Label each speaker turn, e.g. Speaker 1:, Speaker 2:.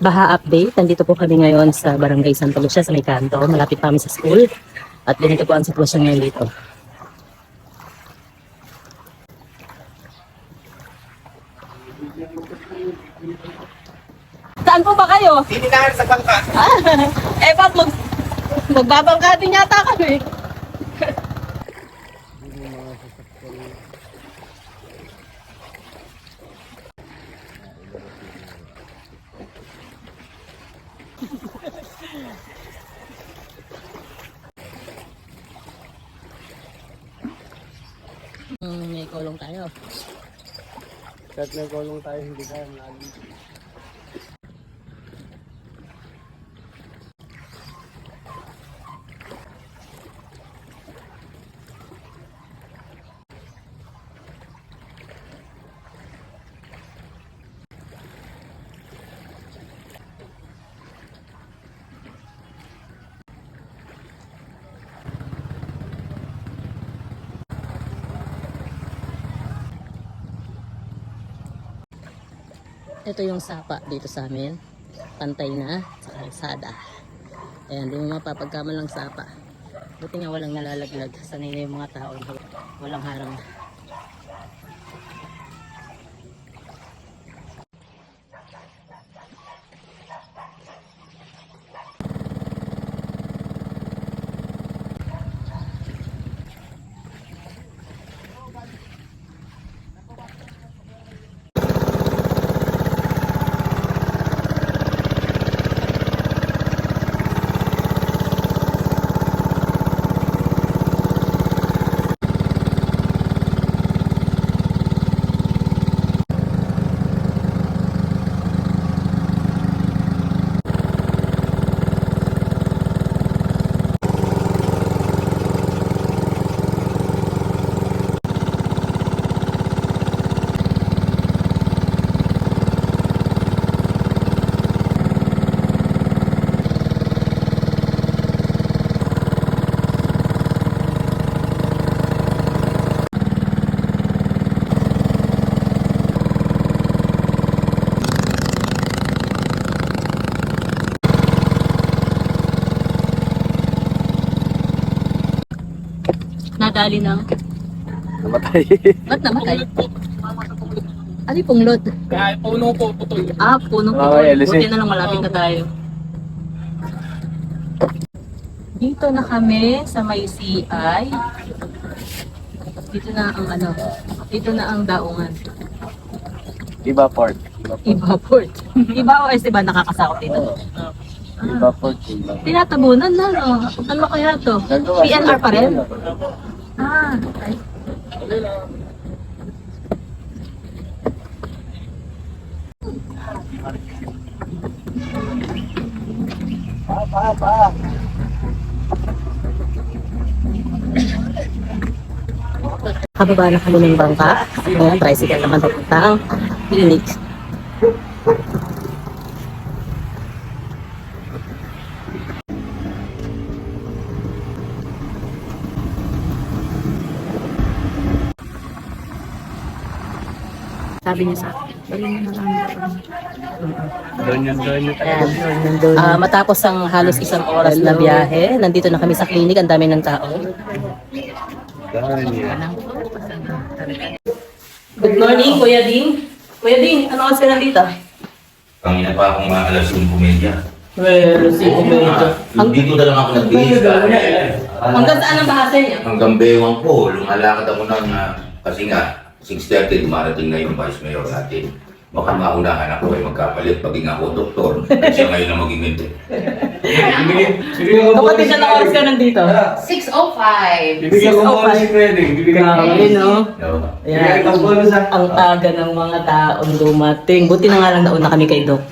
Speaker 1: Baha update. Nandito po kami ngayon sa Barangay Santa Lucia sa may kanto. Malapit pa kami sa school. At ganito po ang sitwasyon ngayon dito. Saan po ba kayo?
Speaker 2: Tininahan sa bangka.
Speaker 1: eh, ba't mag magbabangka din yata kami? May kulong tayo.
Speaker 2: Kahit may kulong tayo, hindi kaya malalim.
Speaker 1: Ito yung sapa dito sa amin. Pantay na sa kalsada. Ayan, di mo mapapagkaman lang sapa. Buti nga walang nalalaglag. Sanay na yung mga tao. Walang harang. Nadali ng...
Speaker 2: Namatay.
Speaker 1: Ba't namatay? Ano yung punglod?
Speaker 2: Kaya puno po, putol.
Speaker 1: Ah,
Speaker 2: Ah,
Speaker 1: putol.
Speaker 2: okay.
Speaker 1: Buti na lang malapit na tayo. Dito na kami sa may CI. Dito na ang ano, dito na ang daungan.
Speaker 2: Iba port. Iba port.
Speaker 1: Iba port. Iba o S, diba nakakasakot dito?
Speaker 2: Iba port. Iba.
Speaker 1: Tinatabunan na, no? Ano kaya to? PNR pa rin? Okay.
Speaker 2: Pa, pa, pa.
Speaker 1: Kababa na kami ng bangka. Ngayon, tricycle naman. Sabi niya sa akin, "Dali mo na lang."
Speaker 2: Doon yun, doon yun.
Speaker 1: Ayan. Ah, matapos ang halos isang oras na biyahe, nandito na kami sa clinic, ang dami ng tao. Good morning, Kuya Ding. Kuya Ding, ano kasi nandito?
Speaker 3: Kangina pa akong mga alas yung pumedya.
Speaker 1: Well, si Kuya
Speaker 3: Hang, dito na lang ako nagbihis ka.
Speaker 1: Hanggang saan ang bahasa niya?
Speaker 3: Hanggang bewang po, lumalakad ako ng, ah, kasi nga, 6.30 dumarating na yung vice mayor natin. Baka maunahan ako ay magkapalit, paging ako doktor. At siya ngayon na maging mente.
Speaker 1: Kapatid na oras ka nandito?
Speaker 4: 605.
Speaker 2: Bibigyan ko muna si Freddy. Bibigyan ko
Speaker 1: Grabe, no?
Speaker 3: No?
Speaker 1: Ayan. Ang aga ng mga taong dumating. Buti na nga lang nauna kami kay Doc.